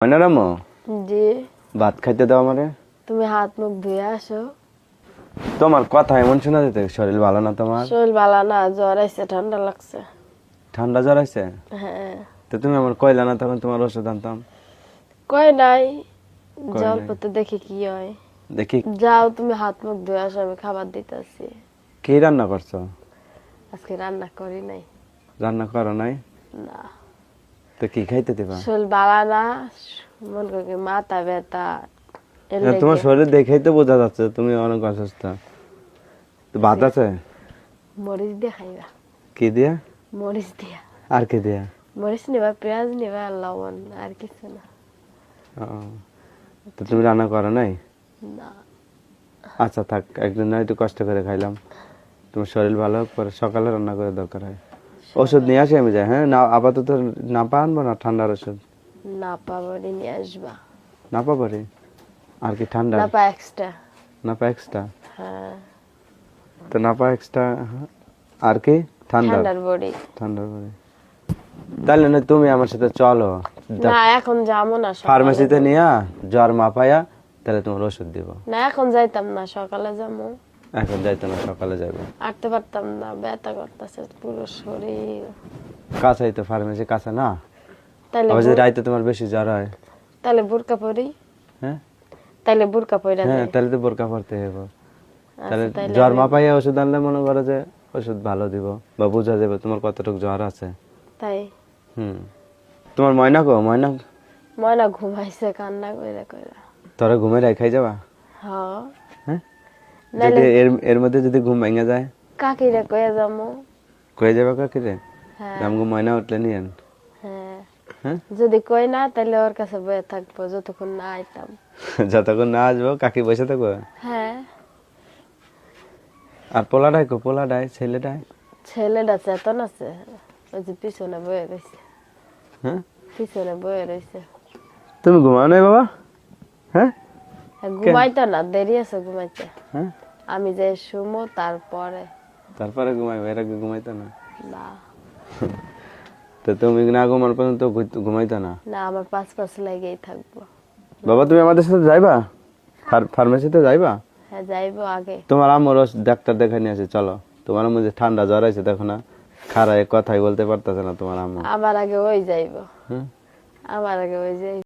ময়নারামো জি। ভাত খাইতে দাও আমারে। তুমি হাত মুখ ধুয়ে আসো। তোমার কথা এমন শোনা যেতে শরীর ভালো না তোমার? শরীর ভালো না জ্বর আইছে ঠান্ডা লাগছে। ঠান্ডা জ্বর আছে হ্যাঁ। তো তুমি আমার কইলা না তখন তোমার ওষুধ আনতাম। কই নাই। জল পড়তে দেখি কি হয়। দেখি। যাও তুমি হাত মুখ ধুয়ে আসো আমি খাবার দিতেছি। কি রান্না করছ? আজকে রান্না করি নাই। রান্না করো নাই? না। তো কি খাইতে দিবা শরীর ভালো না মন করি মাথা ব্যথা তোমার শরীর দেখেই তো বোঝা যাচ্ছে তুমি অনেক অসুস্থ তো ভাত আছে মরিচ দিয়ে খাইবা কি দিয়া মরিচ দিয়া আর কি দিয়া মরিচ নিবা পেঁয়াজ নিবা লবণ আর কিছু না তো তুমি রান্না করো নাই না আচ্ছা থাক একদিন না একটু কষ্ট করে খাইলাম তোমার শরীর ভালো হোক পরে সকালে রান্না করে দরকার হয় ওষুধ নিয়ে আসি আমি যাই হ্যাঁ? না আপাতত না পা আনব না ঠান্ডার ওষুধ না পাবো নিয়ে আসবা। না পা আর কি ঠান্ডা না পা এক্সট্রা না পা এক্সট্রা হ্যাঁ। তো না পা এক্সট্রা আর কি? ঠান্ডা ঠান্ডার বডি। ঠান্ডার পরে তাহলে না তুমি আমার সাথে চলো। না এখন যাব না ফার্মেসিতে নিয়ে জ্বর মাপায়া তাহলে তোমার ওষুধ দিব। না এখন যাইতাম না সকালে যাব। এখন যাইতো না সকালে যাবে আটতে পারতাম না ব্যথা করতেছে পুরো শরীর। কাছাই তো ফার্মেসি কাছে না তাইলে আবার যদি রাইতে তোমার বেশি জ্বর হয়। তাইলে বুরকা পরি। হ্যাঁ? তাইলে বুরকা পরি হ্যাঁ তাহলে তো বোরকা হবে তাহলে আচ্ছা, জ্বর আমি- মাপাইয়া ওষুধ আনলে মনে করো যে ওষুধ ভালো দিব বা বোঝা যাবে তোমার কতটুকু জ্বর আছে। তাই। হুম। তোমার ময়না কো ময়না? ময়না ঘুমাইছে কান্না কইরা কইরা। তোরা ঘুমে রাখাই যাবা? হ্যাঁ। যদি এর এর মধ্যে যদি ঘুম ভেঙে যায়? কাকিরা কইয়া যাব কয়ে যাবে কাকি রে হ্যাঁ। আমগো ময়না উঠলে নিয়েন হ্যাঁ। হ্যাঁ? যদি কই না তাহলে ওর কাছে বয়ে থাকব যতক্ষণ না আইতাম। যতক্ষণ না আসব কাকি বসে থাকব? হ্যাঁ। আর পোলাডাই কো? পোলাডাই ছেলেটাই ছেলেটা চেতন আছে। ওই যে পিছনে বয়ে রয়েছে হ্যাঁ? পিছনে বয়ে রয়েছে তুমি ঘুমাও নাই বাবা? হ্যাঁ? হ্যাঁ, ঘুমাইতো না দেরি আছে ঘুমাইতে। হ্যাঁ? আমি যে শুমো তারপরে। তারপরে ঘুমাইবো এর আগে ঘুমাইতো না? না। তো তুমি না ঘুমার পর্যন্ত ঘুমাইতো না? না আমার পাঁচ পাঁচ লেগেই থাকব। বাবা তুমি আমাদের সাথে যাইবা? ফার্মেসিতে যাইবা? হ্যাঁ যাইবো আগে। তোমার আম্মুর ডাক্তার দেখা নিয়ে আসে চলো। তোমার আম্মু যে ঠান্ডা জ্বর আছে দেখো না খারায় কথাই বলতে পারতেছে না তোমার আম্মু। আমার আগে ওই যাইবো। হ্যাঁ? আমার আগে ওই যাইব।